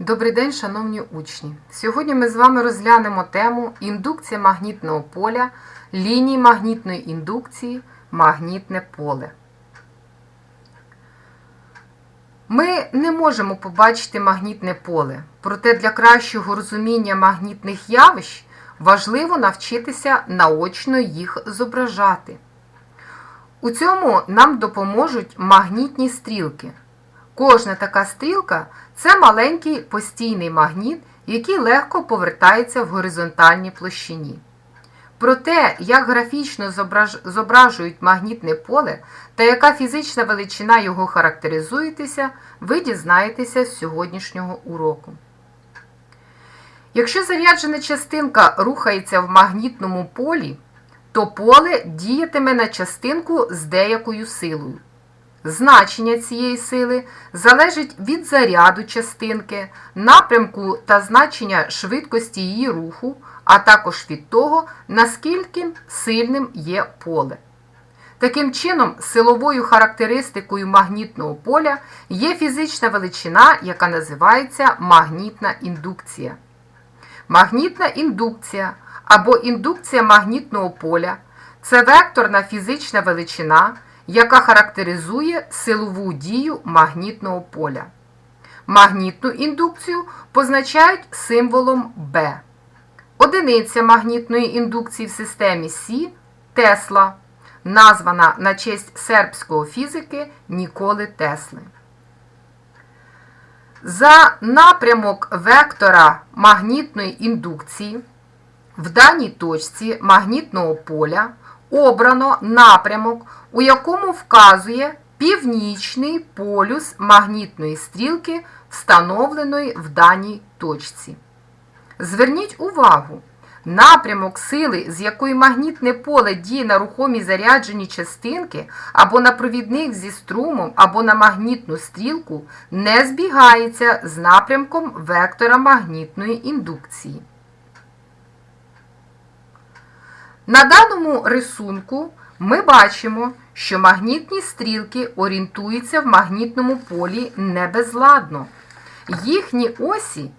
Добрий день, шановні учні! Сьогодні ми з вами розглянемо тему індукція магнітного поля, лінії магнітної індукції, магнітне поле. Ми не можемо побачити магнітне поле, проте для кращого розуміння магнітних явищ важливо навчитися наочно їх зображати. У цьому нам допоможуть магнітні стрілки. Кожна така стрілка це маленький постійний магніт, який легко повертається в горизонтальній площині. Про те, як графічно зображують магнітне поле та яка фізична величина його характеризуєтеся, ви дізнаєтеся з сьогоднішнього уроку. Якщо заряджена частинка рухається в магнітному полі, то поле діятиме на частинку з деякою силою. Значення цієї сили залежить від заряду частинки, напрямку та значення швидкості її руху, а також від того, наскільки сильним є поле. Таким чином, силовою характеристикою магнітного поля є фізична величина, яка називається магнітна індукція. Магнітна індукція або індукція магнітного поля це векторна фізична величина яка характеризує силову дію магнітного поля. Магнітну індукцію позначають символом B. Одиниця магнітної індукції в системі Сі Тесла, названа на честь сербського фізики Ніколи Тесли. За напрямок вектора магнітної індукції в даній точці магнітного поля обрано напрямок, у якому вказує північний полюс магнітної стрілки, встановленої в даній точці. Зверніть увагу, напрямок сили, з якої магнітне поле діє на рухомі заряджені частинки, або на провідник зі струмом, або на магнітну стрілку, не збігається з напрямком вектора магнітної індукції. На даному рисунку ми бачимо, що магнітні стрілки орієнтуються в магнітному полі не безладно. Їхні осі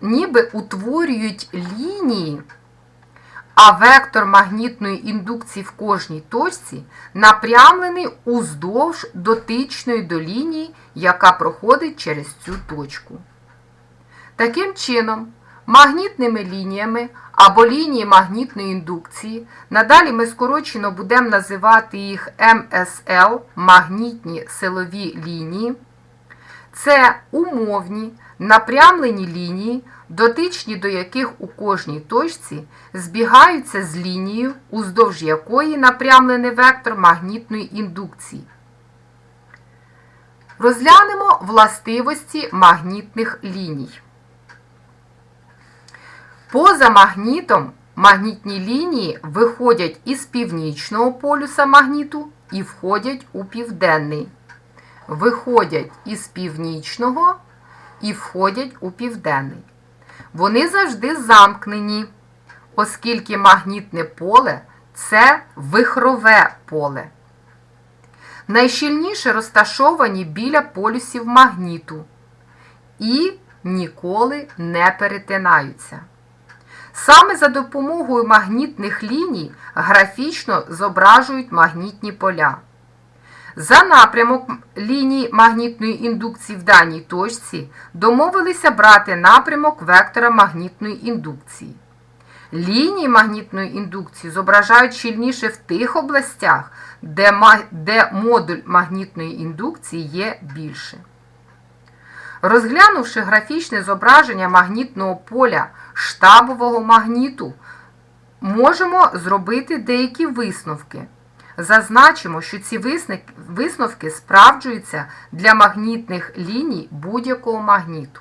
ніби утворюють лінії, а вектор магнітної індукції в кожній точці напрямлений уздовж дотичної до лінії, яка проходить через цю точку. Таким чином, магнітними лініями або лінії магнітної індукції. Надалі ми скорочено будемо називати їх МСЛ магнітні силові лінії. Це умовні напрямлені лінії, дотичні до яких у кожній точці збігаються з лінією, уздовж якої напрямлений вектор магнітної індукції. Розглянемо властивості магнітних ліній. Поза магнітом магнітні лінії виходять із північного полюса магніту і входять у південний. Виходять із північного і входять у південний. Вони завжди замкнені, оскільки магнітне поле це вихрове поле. Найщільніше розташовані біля полюсів магніту і ніколи не перетинаються. Саме за допомогою магнітних ліній графічно зображують магнітні поля. За напрямок ліній магнітної індукції в даній точці домовилися брати напрямок вектора магнітної індукції. Лінії магнітної індукції зображають щільніше в тих областях, де, модуль магнітної індукції є більше. Розглянувши графічне зображення магнітного поля штабового магніту, можемо зробити деякі висновки. Зазначимо, що ці висновки справджуються для магнітних ліній будь-якого магніту.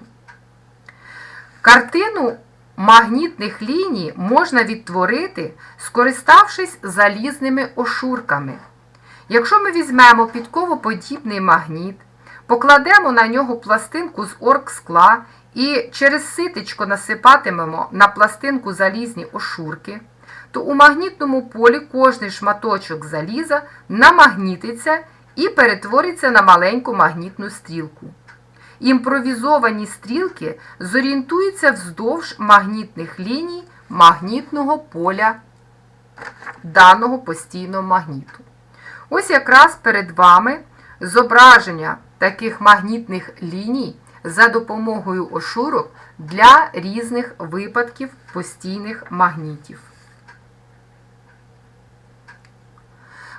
Картину магнітних ліній можна відтворити, скориставшись залізними ошурками. Якщо ми візьмемо підковоподібний магніт, покладемо на нього пластинку з оргскла і через ситечко насипатимемо на пластинку залізні ошурки, то у магнітному полі кожний шматочок заліза намагнітиться і перетвориться на маленьку магнітну стрілку. імпровізовані стрілки зорієнтуються вздовж магнітних ліній магнітного поля даного постійного магніту. Ось якраз перед вами зображення таких магнітних ліній за допомогою ошурок для різних випадків постійних магнітів.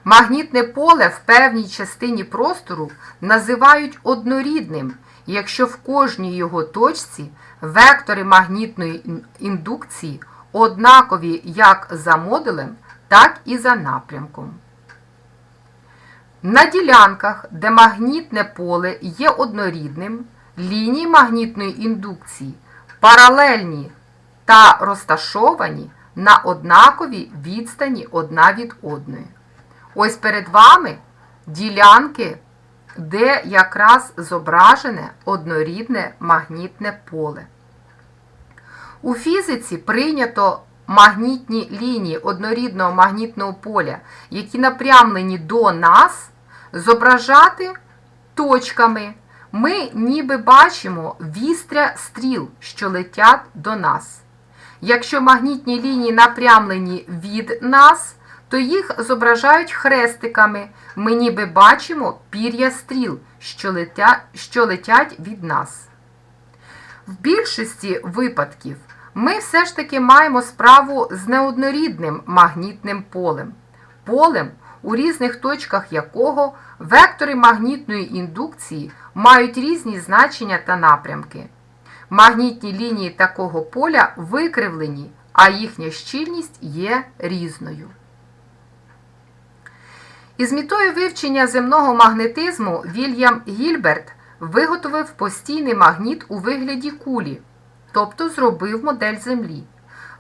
Магнітне поле в певній частині простору називають однорідним, якщо в кожній його точці вектори магнітної індукції однакові як за модулем, так і за напрямком. На ділянках, де магнітне поле є однорідним, лінії магнітної індукції паралельні та розташовані на однаковій відстані одна від одної. Ось перед вами ділянки, де якраз зображене однорідне магнітне поле. У фізиці прийнято магнітні лінії однорідного магнітного поля, які напрямлені до нас, зображати точками. Ми ніби бачимо вістря стріл, що летять до нас. Якщо магнітні лінії напрямлені від нас, то їх зображають хрестиками. Ми ніби бачимо пір'я стріл, що летять, що летять від нас. В більшості випадків ми все ж таки маємо справу з неоднорідним магнітним полем, полем, у різних точках якого вектори магнітної індукції мають різні значення та напрямки. Магнітні лінії такого поля викривлені, а їхня щільність є різною. Із метою вивчення земного магнетизму Вільям Гільберт виготовив постійний магніт у вигляді кулі, тобто зробив модель Землі.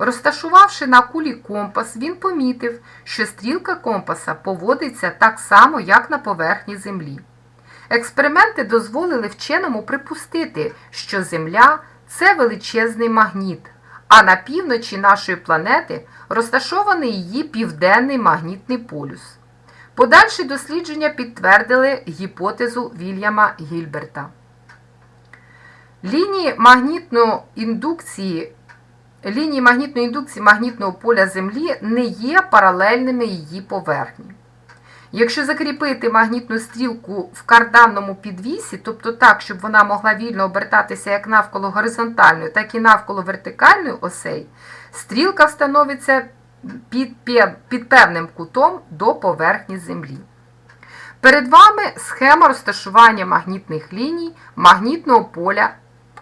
Розташувавши на кулі компас, він помітив, що стрілка компаса поводиться так само, як на поверхні Землі. Експерименти дозволили вченому припустити, що Земля це величезний магніт, а на півночі нашої планети розташований її південний магнітний полюс. Подальші дослідження підтвердили гіпотезу Вільяма Гільберта. Лінії магнітної індукції Лінії магнітної індукції магнітного поля Землі не є паралельними її поверхні. Якщо закріпити магнітну стрілку в карданному підвісі, тобто так, щоб вона могла вільно обертатися як навколо горизонтальної, так і навколо вертикальної осей, стрілка встановиться під, під певним кутом до поверхні Землі. Перед вами схема розташування магнітних ліній магнітного поля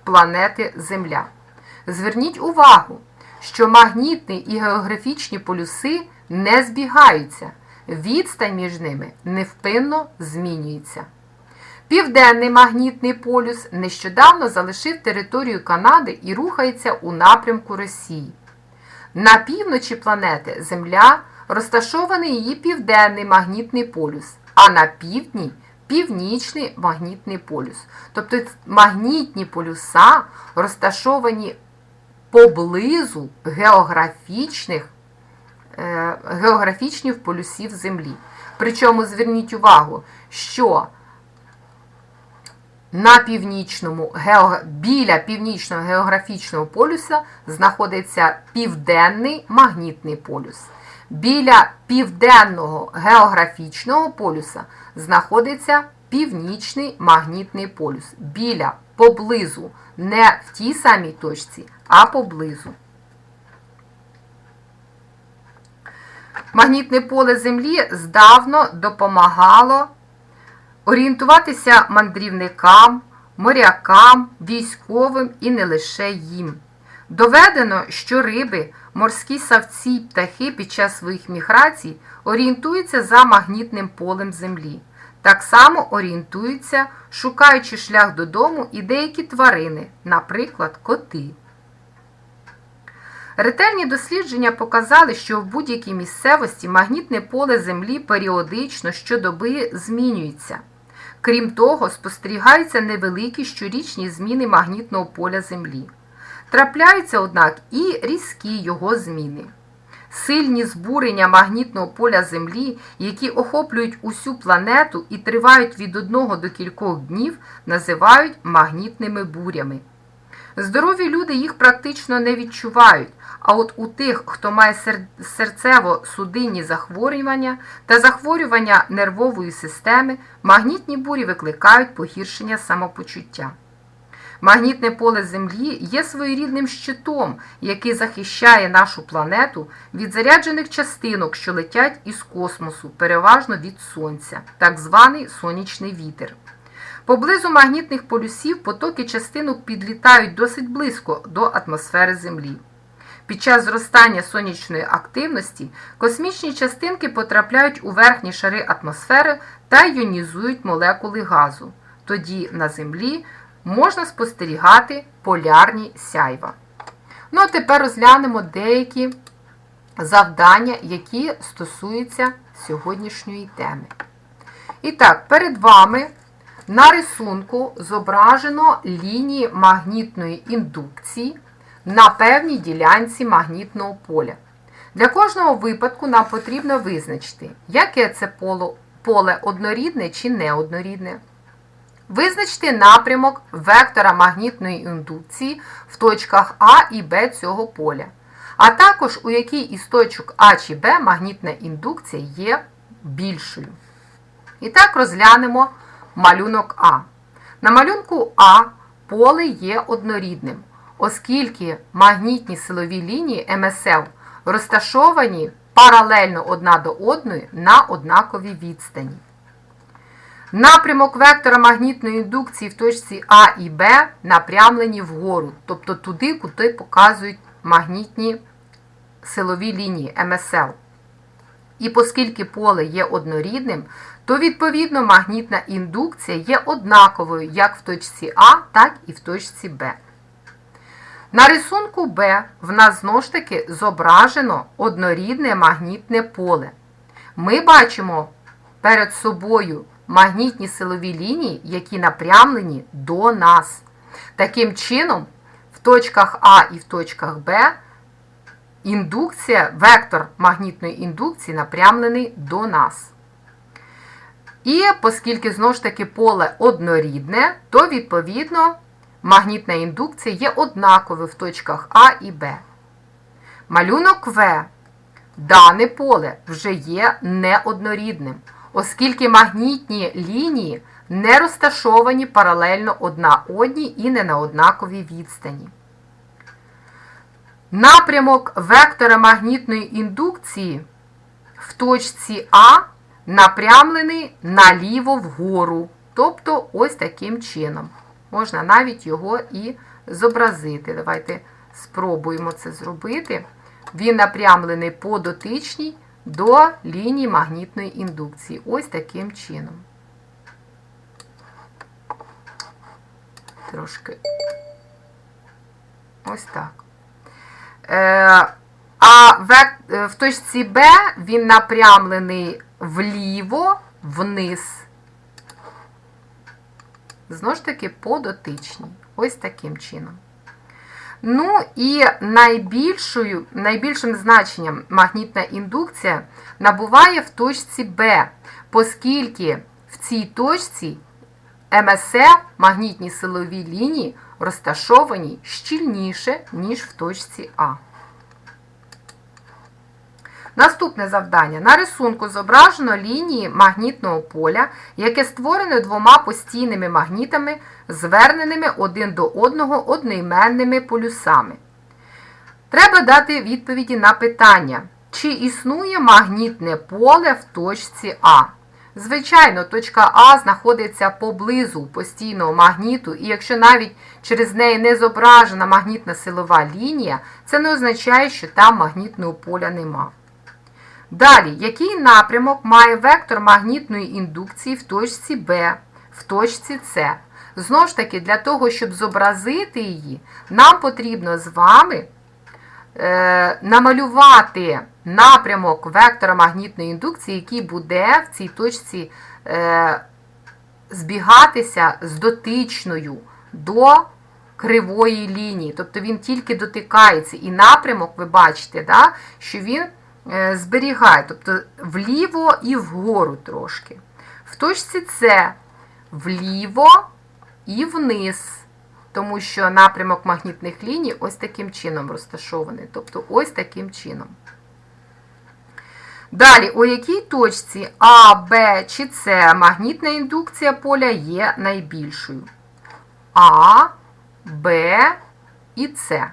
планети Земля. Зверніть увагу, що магнітні і географічні полюси не збігаються, відстань між ними невпинно змінюється. Південний магнітний полюс нещодавно залишив територію Канади і рухається у напрямку Росії. На півночі планети Земля розташований її південний магнітний полюс, а на півдні північний магнітний полюс. Тобто магнітні полюса розташовані поблизу географічних, е, географічних полюсів Землі. Причому зверніть увагу, що на північному, біля північного географічного полюса знаходиться південний магнітний полюс. Біля південного географічного полюса знаходиться північний магнітний полюс. Біля поблизу, не в тій самій точці, а поблизу. Магнітне поле Землі здавно допомагало орієнтуватися мандрівникам, морякам, військовим і не лише їм. Доведено, що риби, морські савці й птахи під час своїх міграцій орієнтуються за магнітним полем Землі. Так само орієнтуються, шукаючи шлях додому і деякі тварини, наприклад, коти. Ретельні дослідження показали, що в будь-якій місцевості магнітне поле Землі періодично щодоби змінюється. Крім того, спостерігаються невеликі щорічні зміни магнітного поля Землі. Трапляються, однак, і різкі його зміни. Сильні збурення магнітного поля Землі, які охоплюють усю планету і тривають від одного до кількох днів, називають магнітними бурями. Здорові люди їх практично не відчувають, а от у тих, хто має серцево-судинні захворювання та захворювання нервової системи, магнітні бурі викликають погіршення самопочуття. Магнітне поле Землі є своєрідним щитом, який захищає нашу планету від заряджених частинок, що летять із космосу, переважно від Сонця, так званий сонячний вітер. Поблизу магнітних полюсів потоки частинок підлітають досить близько до атмосфери Землі. Під час зростання сонячної активності космічні частинки потрапляють у верхні шари атмосфери та іонізують молекули газу. Тоді на Землі можна спостерігати полярні сяйва. Ну а тепер розглянемо деякі завдання, які стосуються сьогоднішньої теми. І так, перед вами на рисунку зображено лінії магнітної індукції на певній ділянці магнітного поля. Для кожного випадку нам потрібно визначити, яке це поле однорідне чи неоднорідне. Визначте напрямок вектора магнітної індукції в точках А і Б цього поля, а також у якій із точок А чи Б магнітна індукція є більшою. І так розглянемо малюнок А. На малюнку А поле є однорідним, оскільки магнітні силові лінії МСЛ розташовані паралельно одна до одної на однаковій відстані. Напрямок вектора магнітної індукції в точці А і Б напрямлені вгору, тобто туди, куди показують магнітні силові лінії МСЛ. І оскільки поле є однорідним, то відповідно магнітна індукція є однаковою як в точці А, так і в точці Б. На рисунку Б в нас знову ж таки зображено однорідне магнітне поле. Ми бачимо перед собою магнітні силові лінії, які напрямлені до нас. Таким чином, в точках А і в точках Б індукція, вектор магнітної індукції напрямлений до нас. І оскільки знову ж таки поле однорідне, то відповідно магнітна індукція є однаковою в точках А і Б. Малюнок В. Дане поле вже є неоднорідним, оскільки магнітні лінії не розташовані паралельно одна одній і не на однаковій відстані. Напрямок вектора магнітної індукції в точці А напрямлений наліво вгору. Тобто ось таким чином. Можна навіть його і зобразити. Давайте спробуємо це зробити. Він напрямлений по дотичній до лінії магнітної індукції. Ось таким чином. Трошки. Ось так. Е, а в точці Б він напрямлений вліво, вниз. Знову ж таки, по дотичній. Ось таким чином. Ну і найбільшою, найбільшим значенням магнітна індукція набуває в точці Б, оскільки в цій точці МСЕ магнітні силові лінії розташовані щільніше, ніж в точці А. Наступне завдання. На рисунку зображено лінії магнітного поля, яке створене двома постійними магнітами, зверненими один до одного одноіменними полюсами. Треба дати відповіді на питання, чи існує магнітне поле в точці А. Звичайно, точка А знаходиться поблизу постійного магніту, і якщо навіть через неї не зображена магнітна силова лінія, це не означає, що там магнітного поля нема. Далі, який напрямок має вектор магнітної індукції в точці Б, в точці С? Знову ж таки, для того, щоб зобразити її, нам потрібно з вами е, намалювати напрямок вектора магнітної індукції, який буде в цій точці е, збігатися з дотичною до кривої лінії. Тобто він тільки дотикається. І напрямок, ви бачите, да, що він е, зберігає, тобто вліво і вгору трошки. В точці С вліво і вниз, тому що напрямок магнітних ліній ось таким чином розташований, тобто ось таким чином. Далі, у якій точці А, Б чи С магнітна індукція поля є найбільшою? А, Б і С.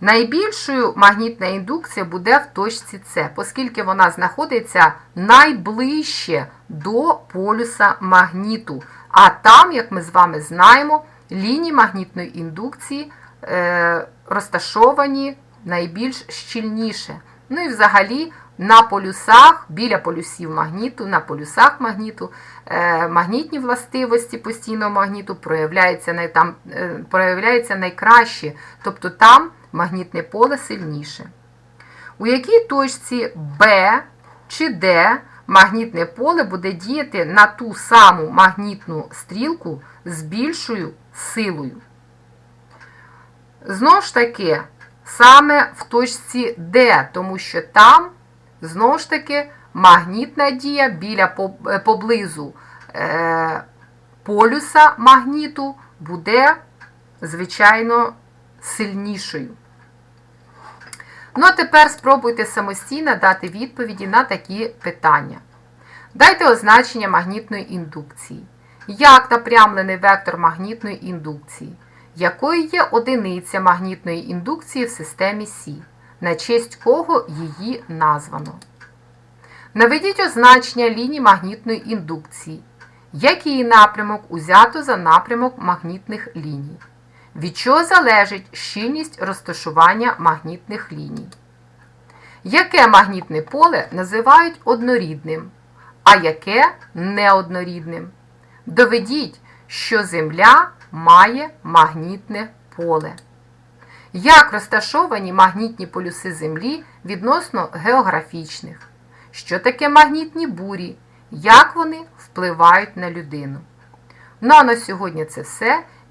Найбільшою магнітна індукція буде в точці С, оскільки вона знаходиться найближче до полюса магніту. А там, як ми з вами знаємо, лінії магнітної індукції е, розташовані найбільш щільніше. Ну і взагалі на полюсах, біля полюсів магніту, на полюсах магніту, е, магнітні властивості постійного магніту проявляються, там, е, проявляються найкраще, тобто там магнітне поле сильніше. У якій точці Б чи Д магнітне поле буде діяти на ту саму магнітну стрілку з більшою силою? Знову ж таки, саме в точці Д, тому що там, знову ж таки, магнітна дія біля е, поблизу е, полюса магніту буде, звичайно, сильнішою. Ну, а тепер спробуйте самостійно дати відповіді на такі питання. Дайте означення магнітної індукції. Як напрямлений вектор магнітної індукції? Якою є одиниця магнітної індукції в системі Сі? На честь кого її названо? Наведіть означення ліній магнітної індукції. Який напрямок узято за напрямок магнітних ліній? Від чого залежить щільність розташування магнітних ліній? Яке магнітне поле називають однорідним, а яке неоднорідним? Доведіть, що Земля має магнітне поле. Як розташовані магнітні полюси Землі відносно географічних? Що таке магнітні бурі? Як вони впливають на людину? Ну а на сьогодні це все.